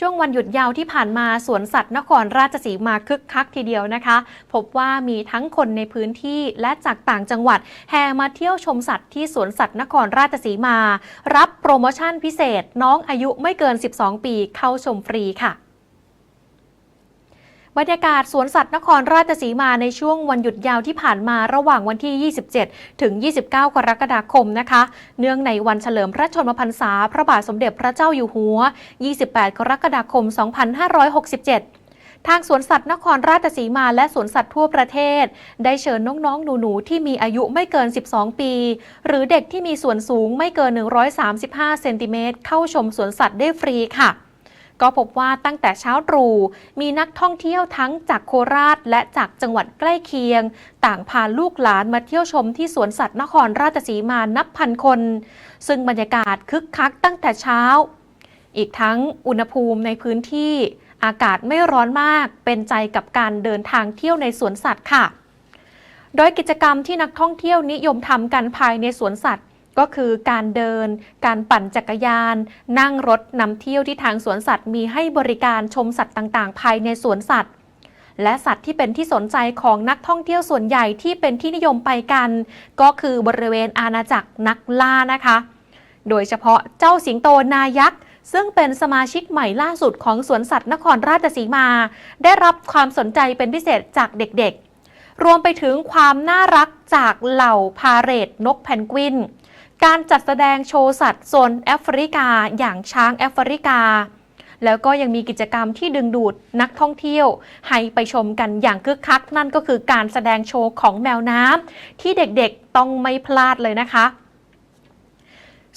ช่วงวันหยุดยาวที่ผ่านมาสวนสัตว์นครราชสีมาคึกคักทีเดียวนะคะ พบว่ามีทั้งคนในพื้นที่และจากต่างจังหวัด แห่มาเที่ยวชมสัตว์ที่สวนสัตว์นครราชสีมา รับโปรโมชั่นพิเศษ น้องอายุไม่เกิน 12 ปีเข้าชมฟรีค่ะ บรรยากาศสวนสัตว์นครราชสีมาในช่วงวันหยุดยาวที่ผ่านมาระหว่างวันที่ 27 ถึง 29 กรกฎาคมนะคะ เนื่องในวันเฉลิมพระชนมพรรษา พระบาทสมเด็จพระเจ้าอยู่หัว 28 กรกฎาคม 2567ทางสวนสัตว์นครราชสีมาและสวนสัตว์ทั่วประเทศ ได้เชิญน้องๆ หนูๆ ที่มีอายุไม่เกิน 12 ปี หรือเด็กที่มีส่วนสูงไม่เกิน 135 เซนติเมตรเข้าชมสวนสัตว์ได้ฟรีค่ะ ก็พบว่าตั้งแต่เช้าตรู่มีนักท่องเที่ยวทั้งจากโคราชและจากจังหวัดใกล้เคียง ต่างพาลูกหลานมาเที่ยวชมที่สวนสัตว์นครราชสีมานับพันคน ซึ่งบรรยากาศคึกคักตั้งแต่เช้า อีกทั้งอุณหภูมิในพื้นที่ อากาศไม่ร้อนมากเป็นใจกับการเดินทางเที่ยวในสวนสัตว์ค่ะ โดยกิจกรรมที่นักท่องเที่ยวนิยมทำกันภายในสวนสัตว์ ก็คือการเดิน การปั่นจักรยาน นั่งรถนำเที่ยวที่ทางสวนสัตว์มีให้บริการชมสัตว์ต่างๆ ภายในสวนสัตว์ และสัตว์ที่เป็นที่สนใจของนักท่องเที่ยวส่วนใหญ่ที่เป็นที่นิยมไปกัน ก็คือบริเวณอาณาจักรนักล่านะคะ โดยเฉพาะเจ้าสิงโตนายักษ์ซึ่งเป็นสมาชิกใหม่ล่าสุดของสวนสัตว์นครราชสีมา ได้รับความสนใจเป็นพิเศษจากเด็กๆ รวมไปถึงความน่ารักจากเหล่าพาเรตนกแพนกวิน การจัดแสดงโชว์สัตว์โซนแอฟริกาอย่างช้างแอฟริกา แล้วก็ยังมีกิจกรรมที่ดึงดูดนักท่องเที่ยว ให้ไปชมกันอย่างคึกคัก นั่นก็คือการแสดงโชว์ของแมวน้ำที่เด็กๆต้องไม่พลาดเลยนะคะ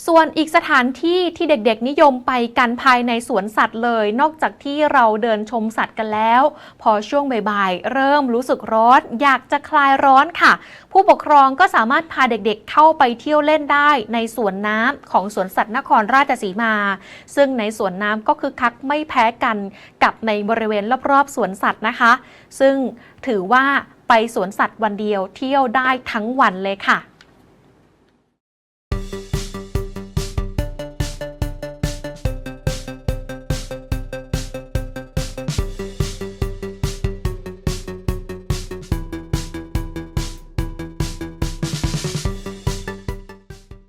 ส่วนอีกสถานที่ที่เด็กๆนิยมไปกันภายในสวนสัตว์เลย นอกจากที่เราเดินชมสัตว์กันแล้ว พอช่วงบ่ายๆ เริ่มรู้สึกร้อน อยากจะคลายร้อนค่ะ ผู้ปกครองก็สามารถพาเด็กๆเข้าไปเที่ยวเล่นได้ในสวนน้ำของสวนสัตว์นครราชสีมา ซึ่งในสวนน้ำก็คือคักไม่แพ้กันกับในบริเวณรอบๆสวนสัตว์นะคะ ซึ่งถือว่าไปสวนสัตว์วันเดียวเที่ยวได้ทั้งวันเลยค่ะ